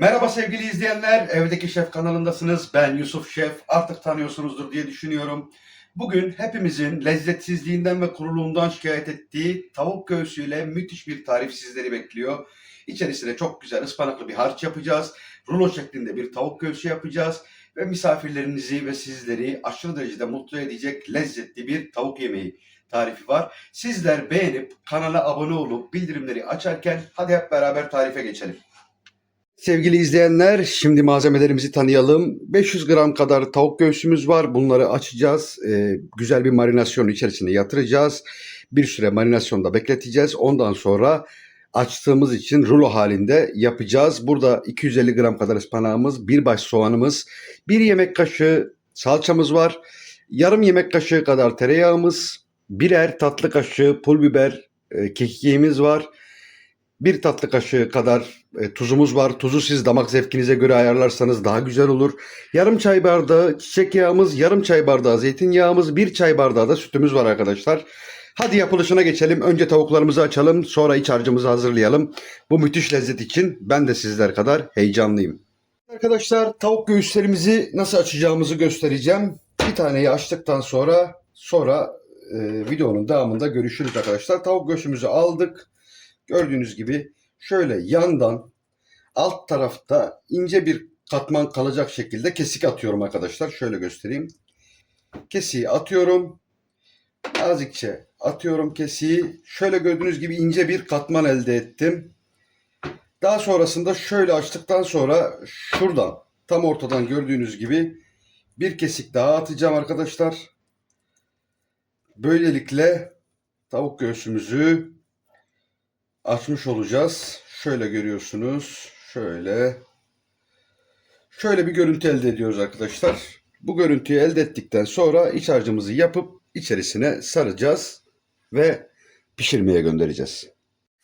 Merhaba sevgili izleyenler, Evdeki Şef kanalındasınız. Ben Yusuf Şef, artık tanıyorsunuzdur diye düşünüyorum. Bugün hepimizin lezzetsizliğinden ve kuruluğundan şikayet ettiği tavuk göğsüyle müthiş bir tarif sizleri bekliyor. İçerisine çok güzel ıspanaklı bir harç yapacağız. Rulo şeklinde bir tavuk göğsü yapacağız. Ve misafirlerinizi ve sizleri aşırı derecede mutlu edecek lezzetli bir tavuk yemeği tarifi var. Sizler beğenip kanala abone olup bildirimleri açarken hadi hep beraber tarife geçelim. Sevgili izleyenler, şimdi malzemelerimizi tanıyalım. 500 gram kadar tavuk göğsümüz var. Bunları açacağız. Ee, güzel bir marinasyon içerisine yatıracağız. Bir süre marinasyonda bekleteceğiz. Ondan sonra açtığımız için rulo halinde yapacağız. Burada 250 gram kadar ıspanağımız, bir baş soğanımız, bir yemek kaşığı salçamız var. Yarım yemek kaşığı kadar tereyağımız, birer tatlı kaşığı pul biber, e, kekiğimiz var. Bir tatlı kaşığı kadar e, tuzumuz var. Tuzu siz damak zevkinize göre ayarlarsanız daha güzel olur. Yarım çay bardağı çiçek yağımız, yarım çay bardağı zeytinyağımız, bir çay bardağı da sütümüz var arkadaşlar. Hadi yapılışına geçelim. Önce tavuklarımızı açalım, sonra iç harcımızı hazırlayalım. Bu müthiş lezzet için ben de sizler kadar heyecanlıyım. Arkadaşlar tavuk göğüslerimizi nasıl açacağımızı göstereceğim. Bir taneyi açtıktan sonra sonra e, videonun devamında görüşürüz arkadaşlar. Tavuk göğsümüzü aldık. Gördüğünüz gibi şöyle yandan alt tarafta ince bir katman kalacak şekilde kesik atıyorum arkadaşlar. Şöyle göstereyim. Kesiği atıyorum. Nazikçe atıyorum kesiği. Şöyle gördüğünüz gibi ince bir katman elde ettim. Daha sonrasında şöyle açtıktan sonra şuradan tam ortadan gördüğünüz gibi bir kesik daha atacağım arkadaşlar. Böylelikle tavuk göğsümüzü açmış olacağız. Şöyle görüyorsunuz. Şöyle. Şöyle bir görüntü elde ediyoruz arkadaşlar. Bu görüntüyü elde ettikten sonra iç harcımızı yapıp içerisine saracağız ve pişirmeye göndereceğiz.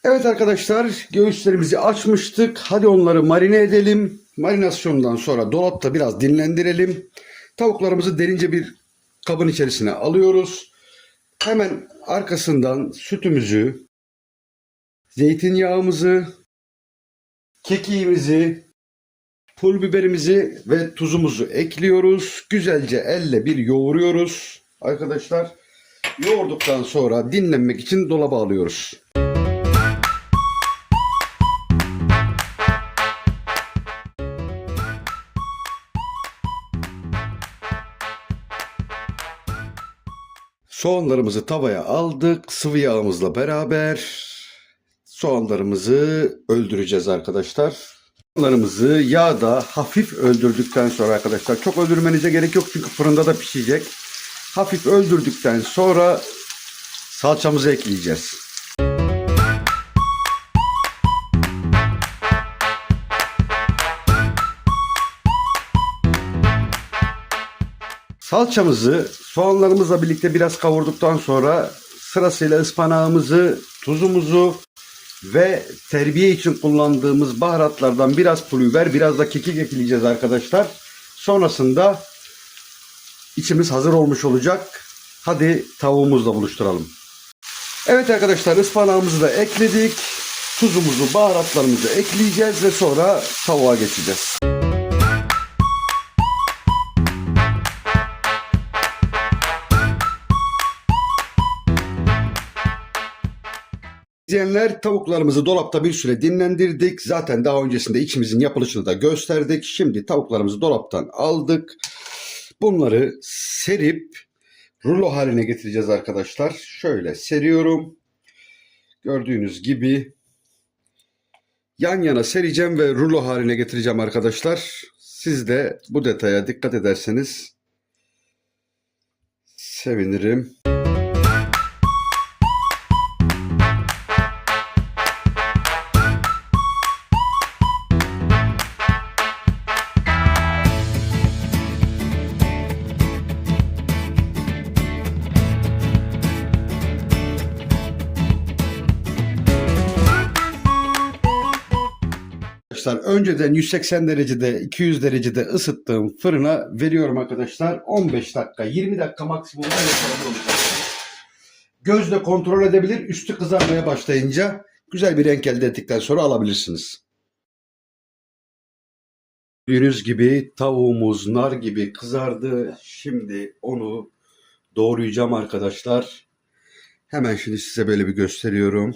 Evet arkadaşlar göğüslerimizi açmıştık. Hadi onları marine edelim. Marinasyondan sonra dolapta biraz dinlendirelim. Tavuklarımızı derince bir kabın içerisine alıyoruz. Hemen arkasından sütümüzü, zeytinyağımızı, kekiğimizi, pul biberimizi ve tuzumuzu ekliyoruz. Güzelce elle bir yoğuruyoruz arkadaşlar. Yoğurduktan sonra dinlenmek için dolaba alıyoruz. Soğanlarımızı tavaya aldık sıvı yağımızla beraber soğanlarımızı öldüreceğiz arkadaşlar. Soğanlarımızı yağda hafif öldürdükten sonra arkadaşlar çok öldürmenize gerek yok çünkü fırında da pişecek. Hafif öldürdükten sonra salçamızı ekleyeceğiz. Salçamızı soğanlarımızla birlikte biraz kavurduktan sonra sırasıyla ıspanağımızı, tuzumuzu ve terbiye için kullandığımız baharatlardan biraz pul biraz da kekik ekleyeceğiz arkadaşlar. Sonrasında içimiz hazır olmuş olacak. Hadi tavuğumuzla buluşturalım. Evet arkadaşlar ıspanağımızı da ekledik. Tuzumuzu, baharatlarımızı ekleyeceğiz ve sonra tavuğa geçeceğiz. İzleyenler tavuklarımızı dolapta bir süre dinlendirdik. Zaten daha öncesinde içimizin yapılışını da gösterdik. Şimdi tavuklarımızı dolaptan aldık. Bunları serip rulo haline getireceğiz arkadaşlar. Şöyle seriyorum. Gördüğünüz gibi yan yana sereceğim ve rulo haline getireceğim arkadaşlar. Siz de bu detaya dikkat ederseniz sevinirim. Arkadaşlar önceden 180 derecede 200 derecede ısıttığım fırına veriyorum arkadaşlar. 15 dakika 20 dakika maksimumda yeterli olacak. Gözle kontrol edebilir. Üstü kızarmaya başlayınca güzel bir renk elde ettikten sonra alabilirsiniz. Gördüğünüz gibi tavuğumuz nar gibi kızardı. Şimdi onu doğrayacağım arkadaşlar. Hemen şimdi size böyle bir gösteriyorum.